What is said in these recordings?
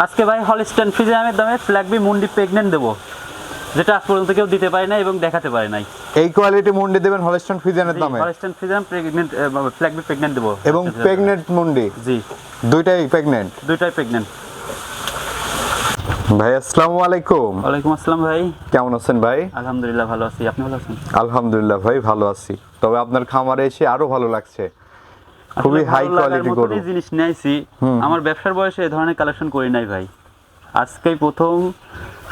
আজকে ভাই হলস্টেন ফ্রিজিয়ামের দামে ফ্ল্যাগবি মুন্ডি প্রেগনেন্ট দেবো। যেটা আজ পর্যন্ত কেউ দিতে পারে না এবং দেখাতে পারে নাই। এই কোয়ালিটি মুন্ডি দেবেন হলস্টন ফ্রিজিয়ানের দামে? হলস্টেন ফ্রিজিয়াম প্রেগনেন্ট ফ্ল্যাগবি প্রেগনেন্ট দেবো। এবং প্রেগনেন্ট মুন্ডি জি। দুইটাই প্রেগনেন্ট দুইটাই প্রেগনেন্ট ভাই আসসালামু আলাইকুম। ওয়ালাইকুম আসসালাম ভাই। কেমন আছেন ভাই? আলহামদুলিল্লাহ ভালো আছি। আপনি ভালো আছেন? আলহামদুলিল্লাহ ভাই ভালো আছি। তবে আপনার খামারে এসে আরও ভালো লাগছে। খুবই হাই কোয়ালিটি গরু। জিনিস নিয়েছি আমার ব্যবসার বয়সে এই ধরনের কালেকশন করি নাই ভাই। আজকেই প্রথম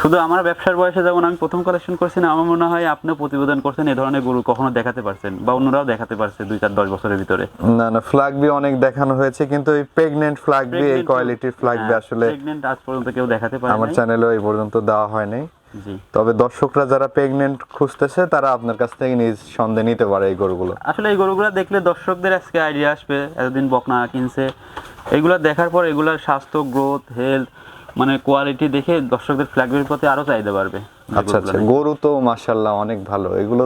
শুধু আমার ব্যবসার বয়সে যেমন আমি প্রথম কালেকশন করছি না আমার মনে হয় আপনিও প্রতিবেদন করছেন এই ধরনের গরু কখনো দেখাতে পারছেন বা অন্যরাও দেখাতে পারছে দুই চার দশ বছরের ভিতরে। না না ফ্ল্যাগ বি অনেক দেখানো হয়েছে কিন্তু এই প্রেগনেন্ট ফ্ল্যাগ বি এই কোয়ালিটির ফ্ল্যাগ বি আসলে প্রেগনেন্ট আজ পর্যন্ত কেউ দেখাতে পারে আমার চ্যানেলে এই পর্যন্ত দেওয়া হয়নি তবে দর্শকরা যারা প্রেগনেন্ট খুঁজতেছে তারা আপনার কাছ থেকে নিজ সন্দেহ নিতে পারে এই গরুগুলো। আসলে এই গরুগুলো দেখলে দর্শকদের আজকে আইডিয়া আসবে এতদিন বকনা কিনছে। এগুলো দেখার পর এগুলোর স্বাস্থ্য গ্রোথ হেলথ মানে কোয়ালিটি দেখে দর্শকদের ফ্ল্যাগের প্রতি আরও চাইতে পারবে আচ্ছা আচ্ছা। গরু তো মাশাল্লাহ অনেক ভালো। এগুলো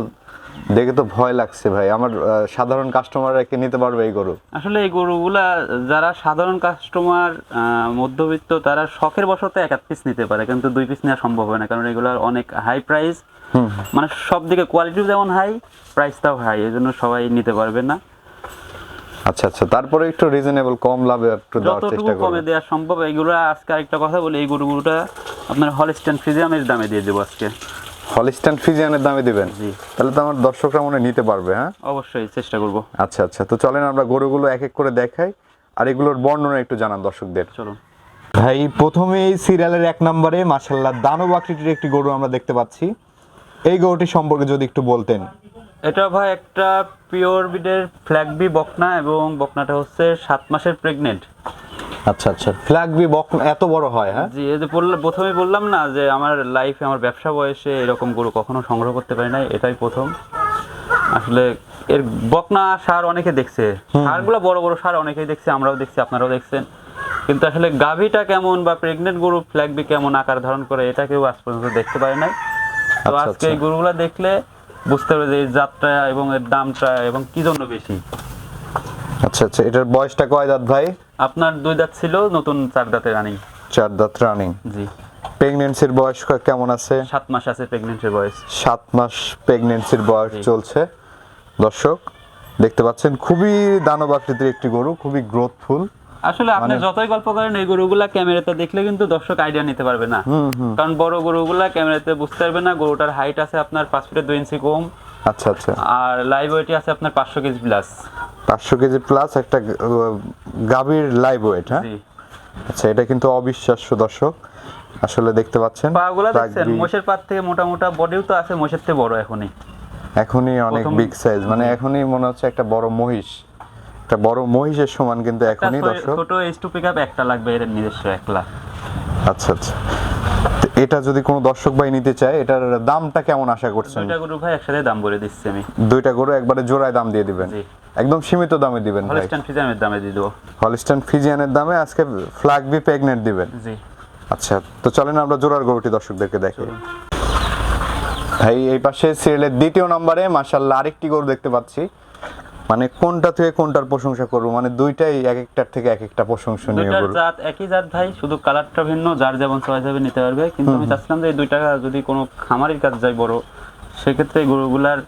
দেখে তো ভয় লাগছে ভাই। আমার সাধারণ কাস্টমাররা কি নিতে পারবে এই গরু? আসলে এই গরুগুলা যারা সাধারণ কাস্টমার মধ্যবিত্ত তারা শখের বশতে এক পিস নিতে পারে কিন্তু দুই পিস নেওয়া সম্ভব হয় না কারণ এগুলার অনেক হাই প্রাইস মানে সব দিকে কোয়ালিটিও যেমন হাই প্রাইসটাও হাই এই জন্য সবাই নিতে পারবে না। আচ্ছা আচ্ছা তারপরে একটু রিজনেবল কম লাভে একটু দেওয়ার যতটুকু চেষ্টা কমে করব দেওয়া সম্ভব এইগুলো আজকে আরেকটা কথা বলি এই গরুগুলোটা আপনার হলস্টেন ফ্রিজিয়ামের দামে দিয়ে দেবো আজকে। হলিস্টান ফিজিয়ানের দামে দিবেন? জি। তাহলে তো আমার দর্শকরা মনে হয় নিতে পারবে হ্যাঁ? অবশ্যই চেষ্টা করব। আচ্ছা আচ্ছা। তো চলেন আমরা গরুগুলো এক এক করে দেখাই আর এগুলোর বর্ণনা একটু জানান দর্শকদের। চলুন। ভাই প্রথমে এই সিরিয়ালের এক নম্বরে মাশাল্লাহ দানব আকৃতির একটি গরু আমরা দেখতে পাচ্ছি। এই গরুটি সম্পর্কে যদি একটু বলতেন। এটা ভাই একটা পিওর বিডের ফ্ল্যাগবি বকনা এবং বকনাটা হচ্ছে সাত মাসের প্রেগনেন্ট। আচ্ছা আচ্ছা। ফ্ল্যাগ বি বক এত বড় হয় হ্যাঁ? জি এই যে প্রথমে বললাম না যে আমার লাইফে আমার ব্যবসা বয়সে এরকম গরু কখনো সংগ্রহ করতে পারি নাই এটাই প্রথম। আসলে এর বকনা সার অনেকে দেখছে। সারগুলো বড় বড় সার অনেকেই দেখছে আমরাও দেখছি আপনারাও দেখছেন। কিন্তু আসলে গাভীটা কেমন বা প্রেগনেন্ট গরু ফ্ল্যাগবি কেমন আকার ধারণ করে এটা কেউ আজ পর্যন্ত দেখতে পারে নাই। তো আচ্ছা, আজকে এই গরুগুলো দেখলে বুঝতে পারবে যে এর জাতটা এবং এর দামটা এবং কি জন্য বেশি। আচ্ছা আচ্ছা এটার বয়সটা কয় দাঁত ভাই? আপনার দুই দাঁত ছিল নতুন চার দাঁতে রানিং চার দাঁত রানিং জি। প্রেগনেন্সির বয়স কেমন আছে? সাত মাস আছে প্রেগনেন্টের বয়স। সাত মাস প্রেগনেন্সির বয়স চলছে। দর্শক দেখতে পাচ্ছেন খুবই দানব আকৃতির একটি গরু খুবই গ্রোথফুল আসলে আপনি মানে- যতই গল্প করেন এই গরুগুলা ক্যামেরাতে দেখলে কিন্তু দর্শক আইডিয়া নিতে পারবে না। কারণ বড় গরুগুলা ক্যামেরাতে বুঝতে পারবে না গরুটার হাইট আছে আপনার পাঁচ ফিটের দুই ইঞ্চি কম। আচ্ছা আচ্ছা। আর লাইভ ওয়েট আছে আপনার পাঁচশো কেজি প্লাস পাঁচশো কেজি প্লাস একটা গাভীর লাইভ ওয়েট হ্যাঁ? আচ্ছা এটা কিন্তু অবিশ্বাস্য দর্শক। আসলে দেখতে পাচ্ছেন পাগুলা দেখছেন? মোষের পাত থেকে মোটা মোটা বডিও তো আছে মোষের থেকে বড় এখনই। এখনই অনেক বিগ সাইজ মানে এখনই মনে হচ্ছে একটা বড় মহিষ। একটা বড় মহিষের সমান কিন্তু এখনই দর্শক। ছোট এইচ টু পিক একটা লাগবে এর নিজস্ব একলা। আচ্ছা আচ্ছা। এটা যদি কোনো দর্শক ভাই নিতে চায় এটার দামটা কেমন আশা করছেন? দুইটা গরু ভাই একসাথে দাম বলে দিচ্ছি আমি। দুইটা গরু একবারে জোড়ায় দাম দিয়ে দিবেন। একদম সীমিত দামে দিবেন ভাই। হলিস্টান ফিজামের দামে দিয়ে দেবো। হলিস্টান ফিজিয়ানের দামে আজকে ফ্ল্যাগ বি প্রেগনেন্ট দিবেন। জি। আচ্ছা তো চলেন আমরা জোড়ার গরুটি দর্শকদেরকে দেখি। ভাই এই পাশে সিরিয়ালের দ্বিতীয় নম্বরে মাশাল্লাহ আরেকটি গরু দেখতে পাচ্ছি। মানে কোনটা থেকে কোনটার প্রশংসা করব? মানে দুইটাই এক একটার থেকে এক একটা প্রশংসনীয় দুইটার জাত একই জাত ভাই শুধু কালারটা ভিন্ন যার যেমন চয়েস হবে নিতে পারবে। কিন্তু আমি চাচ্ছিলাম যে এই দুইটা যদি কোনো খামারের কাজ যায় বড় সেক্ষেত্রে গরুগুলার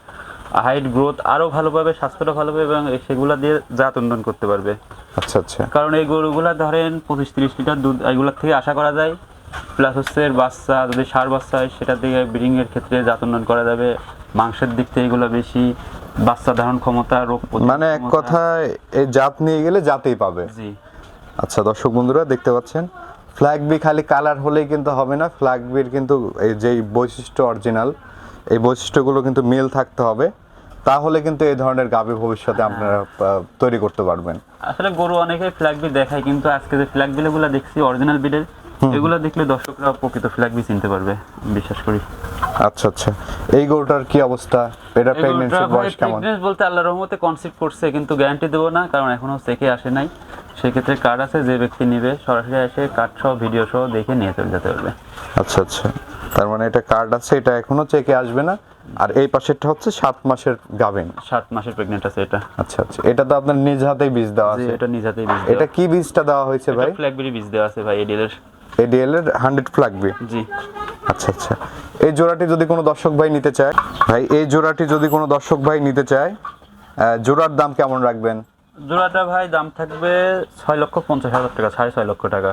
হাইট গ্রোথ আরও ভালো পাবে স্বাস্থ্যটা ভালো পাবে এবং সেগুলা দিয়ে জাত উন্নয়ন করতে পারবে। আচ্ছা আচ্ছা। কারণ এই গরুগুলা ধরেন পঁচিশ তিরিশ লিটার দুধ এগুলোর থেকে আশা করা যায়। প্লাস হচ্ছে বাচ্চা যদি সার বাচ্চা হয় সেটার দিকে ব্রিডিং এর ক্ষেত্রে জাত উন্নয়ন করা যাবে। মাংসের দিক থেকে এগুলো বেশি। বাচ্চা ধারণ ক্ষমতা রোগ মানে এক কথায় এই জাত নিয়ে গেলে জাতেই পাবে। জি। আচ্ছা দর্শক বন্ধুরা দেখতে পাচ্ছেন? ফ্ল্যাগ বি খালি কালার হলেই কিন্তু হবে না। ফ্ল্যাগ বির কিন্তু এই যেই বৈশিষ্ট্য অরিজিনাল এই বৈশিষ্ট্যগুলো কিন্তু মিল থাকতে হবে। তাহলে কিন্তু এই ধরনের গাভী ভবিষ্যতে আপনারা তৈরি করতে পারবেন। আসলে গরু অনেকে ফ্ল্যাগ বি দেখায় কিন্তু আজকে যে ফ্ল্যাগ বিলগুলো দেখছি অরিজিনাল বিডের এগুলো দেখলে দর্শকরা প্রকৃত ফ্ল্যাগ বি চিনতে পারবে বিশ্বাস করি। আচ্ছা আচ্ছা। এই গরুটার কি অবস্থা? এটা প্রেগনেন্সির বয়স কেমন? প্রেগনেন্স বলতে আল্লাহ রহমতে কনসেপ্ট করছে কিন্তু গ্যারান্টি দেবো না কারণ এখনও চেকে আসে নাই। সেক্ষেত্রে কার্ড আছে যে ব্যক্তি নেবে সরাসরি এসে কার্ড সহ ভিডিও সহ দেখে নিয়ে চলে যেতে পারবে। আচ্ছা আচ্ছা। তার মানে এটা কার্ড আছে এটা এখনও চেকে আসবে না। আর এই পাশেরটা হচ্ছে সাত মাসের গাভিন। সাত মাসের প্রেগনেন্ট আছে এটা। আচ্ছা আচ্ছা। এটা তো আপনার নিজ হাতেই বীজ দেওয়া আছে। এটা নিজাতেই বীজ এটা কি বীজটা দেওয়া হয়েছে ভাই? ফ্ল্যাগবেরি বীজ দেওয়া আছে ভাই এডিএল এর এডিএল এর হান্ড্রেড লাগবে জি। আচ্ছা আচ্ছা। এই জোড়াটি যদি কোনো দর্শক ভাই নিতে চায় ভাই এই জোড়াটি যদি কোনো দর্শক ভাই নিতে চায় জোড়ার দাম কেমন রাখবেন? জোড়াটা ভাই দাম থাকবে ছয় লক্ষ পঞ্চাশ হাজার টাকা সাড়ে ছয় লক্ষ টাকা।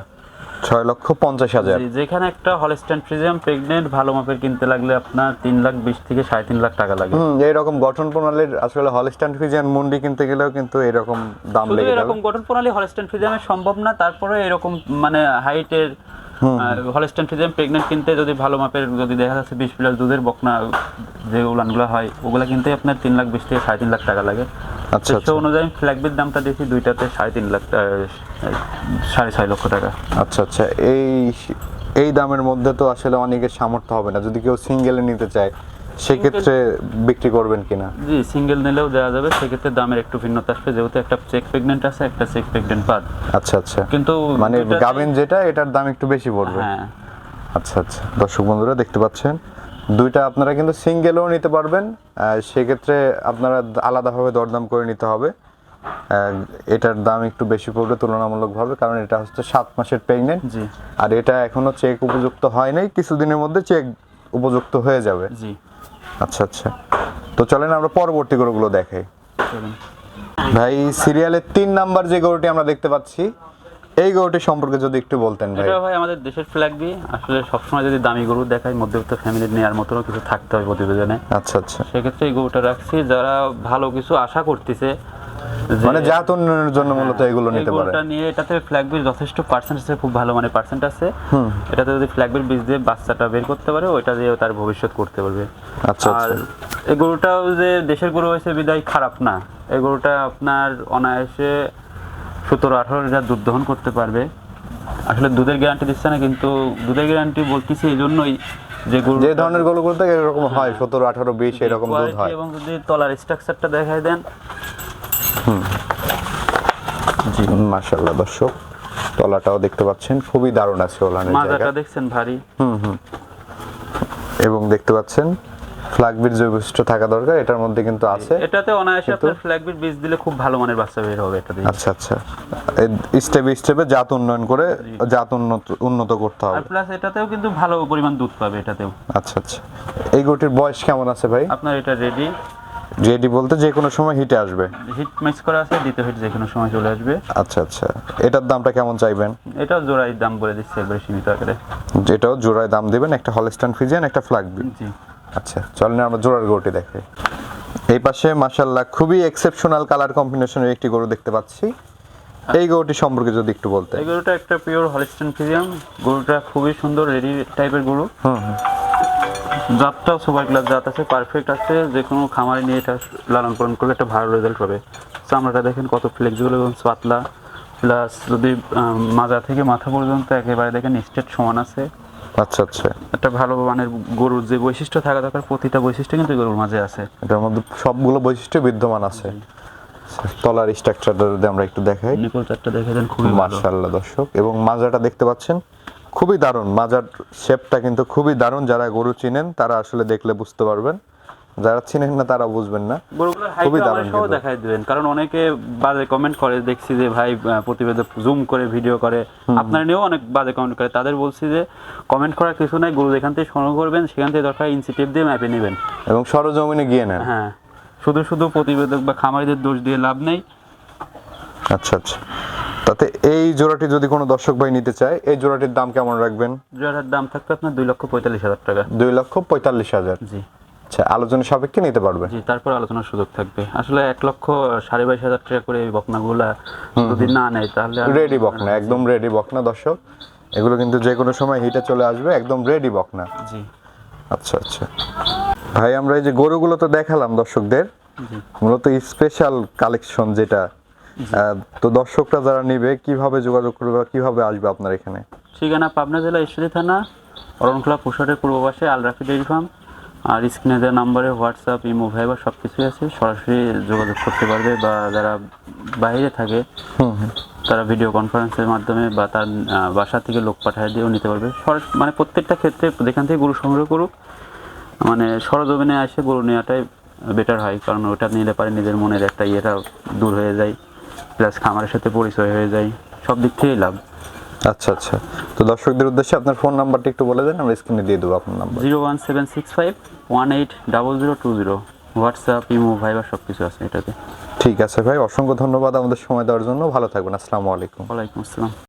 ছয় লক্ষ পঞ্চাশ হাজার। যেখানে একটা হলস্ট্যান্ড ফ্রিজিয়াম প্রেগনেন্ট ভালো মাপের কিনতে লাগলে আপনার তিন লাখ বিশ থেকে সাড়ে তিন লাখ টাকা লাগে। এইরকম গঠন প্রণালীর আসলে হলস্টাইন ফ্রিজিয়াম মুন্ডি কিনতে গেলেও কিন্তু এরকম দাম লেগে এরকম গঠন প্রণালী হলস্ট্যান্ড ফ্রিজিয়ামের সম্ভব না তারপরে এরকম মানে হাইটের হলস্ট্যান্ড ফ্রিজিয়াম প্রেগনেন্ট কিনতে যদি ভালো মাপের যদি দেখা যাচ্ছে বিশ প্লাস দুধের বকনা যে উলানগুলো হয় ওগুলো কিনতে আপনার তিন লাখ বিশ থেকে সাড়ে তিন লাখ টাকা লাগে। আচ্ছা সে আচ্ছা। অনুযায়ী ফ্ল্যাগবির দামটা দেখি দুইটাতে সাড়ে তিন লাখ সাড়ে ছয় লক্ষ টাকা। আচ্ছা আচ্ছা। এই এই দামের মধ্যে তো আসলে অনেকের সামর্থ্য হবে না। যদি কেউ সিঙ্গেলে নিতে চায় সেক্ষেত্রে বিক্রি করবেন কিনা? জি সিঙ্গেল নিলেও দেওয়া যাবে। সেক্ষেত্রে দামের একটু ভিন্নতা আসবে। যেহেতু একটা চেক প্রেগনেন্ট আছে একটা চেক প্রেগনেন্ট বাদ। আচ্ছা আচ্ছা। কিন্তু মানে গাবেন যেটা এটার দাম একটু বেশি পড়বে। হ্যাঁ। আচ্ছা আচ্ছা। দর্শক বন্ধুরা দেখতে পাচ্ছেন? দুইটা আপনারা কিন্তু সিঙ্গেলও নিতে পারবেন। সেক্ষেত্রে আপনারা আলাদাভাবে দরদাম করে নিতে হবে। এটার দাম একটু বেশি পড়বে তুলনামূলকভাবে কারণ এটা হচ্ছে সাত মাসের প্রেগনেন্ট জি। আর এটা এখনও চেক উপযুক্ত হয় নাই। কিছুদিনের মধ্যে চেক উপযুক্ত হয়ে যাবে। জি। আচ্ছা আচ্ছা। তো চলেন আমরা পরবর্তী গরুগুলো দেখাই। ভাই সিরিয়ালের তিন নাম্বার যে গরুটি আমরা দেখতে পাচ্ছি এই গরুটি সম্পর্কে যদি একটু বলতেন ভাই। এটা ভাই আমাদের দেশের ফ্ল্যাগ দিয়ে। আসলে সবসময় যদি দামি গরু দেখাই মধ্যবিত্ত ফ্যামিলি নেওয়ার মতো কিছু থাকতে হয় প্রতিবেদনে। আচ্ছা আচ্ছা। সেক্ষেত্রে এই গরুটা রাখছি। যারা ভালো কিছু আশা করতেছে মানে জাত উন্নয়নের জন্য মূলত এগুলো নিতে পারে। গরুটা নিয়ে এটাতে ফ্ল্যাগ বির যথেষ্ট পার্সেন্ট আছে খুব ভালো মানে পার্সেন্ট আছে। এটাতে যদি ফ্ল্যাগ বির বীজ দিয়ে বাচ্চাটা বের করতে পারে ওইটা দিয়ে তার ভবিষ্যৎ করতে পারবে। আচ্ছা আর আচ্ছা। এই গরুটাও যে দেশের গরু হয়েছে বিদায় খারাপ না। এই গরুটা আপনার অনায়াসে সতেরো আঠারো লিটার দুধ দহন করতে পারবে। আসলে দুধের গ্যারান্টি দিচ্ছে না কিন্তু দুধের গ্যারান্টি বলতেছি এই জন্যই যে গরু যে ধরনের গরুগুলোতে এরকম হয় সতেরো আঠারো বিশ এরকম দুধ হয়। এবং যদি তলার স্ট্রাকচারটা দেখায় দেন জি দর্শক তলাটাও দেখতে পাচ্ছেন খুবই দারুণ আছে ওলানের জায়গা। দেখছেন ভারী? এবং দেখতে পাচ্ছেন বৈশিষ্ট্য থাকা দরকার এটার মধ্যে কিন্তু আছে। এটাতে অনায়াসে আপনার বীজ দিলে খুব ভালো মানের বাচ্চা বের হবে এটা দিয়ে। আচ্ছা আচ্ছা। স্টেপে স্টেপে জাত উন্নয়ন করে জাত উন্নত উন্নত করতে আর হবে। প্লাস এটাতেও কিন্তু ভালো পরিমাণ দুধ পাবে এটাতেও। আচ্ছা আচ্ছা। এই গরুটির বয়স কেমন আছে ভাই? আপনার এটা রেডি রেডি বলতে যে কোনো সময় হিটে আসবে। হিট মিক্স করা আছে দ্বিতীয় হিট যে কোনো সময় চলে আসবে। আচ্ছা আচ্ছা। এটার দামটা কেমন চাইবেন? এটাও জোড়াই দাম বলে দিচ্ছে একবারে সীমিত আকারে। যেটাও জোড়ায় দাম দিবেন একটা হলস্টান ফিজিয়ান একটা ফ্ল্যাগবি জি। আচ্ছা চলেন আমরা জোড়ার গরুটি দেখাই এই পাশে মাশাল্লাহ খুবই এক্সেপশনাল কালার কম্বিনেশনের একটি গরু দেখতে পাচ্ছি। এই গরুটি সম্পর্কে যদি একটু বলতে এই গরুটা একটা পিওর হলিস্টান ফিজিয়াম গরুটা খুবই সুন্দর রেডি টাইপের গরু। হুম হুম। জাতটাও সুপার ক্লাস জাত আছে পারফেক্ট আছে যে কোনো খামারে নিয়ে এটা লালন পালন করলে একটা ভালো রেজাল্ট পাবে। চামড়াটা দেখেন কত ফ্লেক্সিবল এবং পাতলা। প্লাস যদি মাজা থেকে মাথা পর্যন্ত একেবারে দেখেন স্টেট সমান আছে। আচ্ছা আচ্ছা। একটা ভালো মানের গরুর যে বৈশিষ্ট্য থাকা দরকার প্রতিটা বৈশিষ্ট্য কিন্তু গরুর মাঝে আছে। এটার মধ্যে সবগুলো বৈশিষ্ট্য বিদ্যমান আছে। তলার স্ট্রাকচারটা যদি আমরা একটু দেখাই। নিকল চারটা দেখে দেন খুবই ভালো। মার্শাল্লাহ দর্শক। এবং মাজাটা দেখতে পাচ্ছেন? খুবই দারুণ। মাজার শেপটা কিন্তু খুবই দারুণ। যারা গরু চিনেন তারা আসলে দেখলে বুঝতে পারবেন। যারা চিনেন না তারা বুঝবেন না। খুবই দারুণ সহ। দেখাই দিবেন। কারণ অনেকে বাজে কমেন্ট করে দেখছি যে ভাই প্রতিবেদক জুম করে ভিডিও করে। আপনার নিয়েও অনেক বাজে কমেন্ট করে। তাদের বলছি যে কমেন্ট করার কিছু নাই। গরু যেখান থেকে সংগ্রহ করবেন সেখান থেকে দরকার ইনসিটিভ দিয়ে ম্যাপে নেবেন। এবং সরজমিনে গিয়ে নেন। হ্যাঁ। শুধু শুধু প্রতিবেদক বা খামারিদের দোষ দিয়ে লাভ নেই। আচ্ছা আচ্ছা। তাতে এই জোড়াটি যদি কোনো দর্শক ভাই নিতে চায় এই জোড়াটির দাম কেমন রাখবেন? জোড়াটার দাম থাকবে আপনার দুই লক্ষ পঁয়তাল্লিশ হাজার টাকা। দুই লক্ষ পঁয়তাল্লিশ হাজার। জি। আচ্ছা আলোচনা সাপেক্ষে নিতে পারবে? জি তারপর আলোচনার সুযোগ থাকবে। আসলে এক লক্ষ সাড়ে বাইশ হাজার টাকা করে এই বকনাগুলা যদি না নেয় তাহলে রেডি বকনা একদম রেডি বকনা দর্শক। এগুলো কিন্তু যে কোনো সময় হিটে চলে আসবে একদম রেডি বকনা। জি। আচ্ছা আচ্ছা। ভাই আমরা এই যে গরুগুলো তো দেখালাম দর্শকদের। মূলত স্পেশাল কালেকশন যেটা তো দর্শকরা যারা নেবে কীভাবে যোগাযোগ করবে বা কীভাবে আসবে আপনার এখানে? ঠিকানা পাবনা জেলা ঈশ্বরী থানা অরণখোলা পুষারের পূর্ব পাশে আলরাফি ডেয়ারি ফার্ম। আর স্ক্রিনে দেওয়া নাম্বারে হোয়াটসঅ্যাপ ইমো ভাইবার সব কিছুই আছে। সরাসরি যোগাযোগ করতে পারবে বা যারা বাইরে থাকে তারা ভিডিও কনফারেন্সের মাধ্যমে বা তার বাসা থেকে লোক পাঠিয়ে দিয়েও নিতে পারবে। সরাস- মানে প্রত্যেকটা ক্ষেত্রে যেখান থেকে গরু সংগ্রহ করুক মানে সরজমিনে আসে গরু নেওয়াটাই বেটার হয়। কারণ ওটা নিলে পারে নিজের মনের একটা ইয়েটা দূর হয়ে যায়। প্লাস খামারের সাথে পরিচয় হয়ে যায় সব দিক থেকেই লাভ। আচ্ছা আচ্ছা। তো দর্শকদের উদ্দেশ্যে আপনার ফোন নাম্বারটি একটু বলে দেন আমরা স্ক্রিনে দিয়ে দেবো আপনার number. Zero one seven six five one eight double zero two zero. WhatsApp imo Viber সব কিছু আছে এটাতে। ঠিক আছে ভাই অসংখ্য ধন্যবাদ আমাদের সময় দেওয়ার জন্য। ভালো থাকবেন আসসালামু আলাইকুম। ওয়ালাইকুম আসসালাম।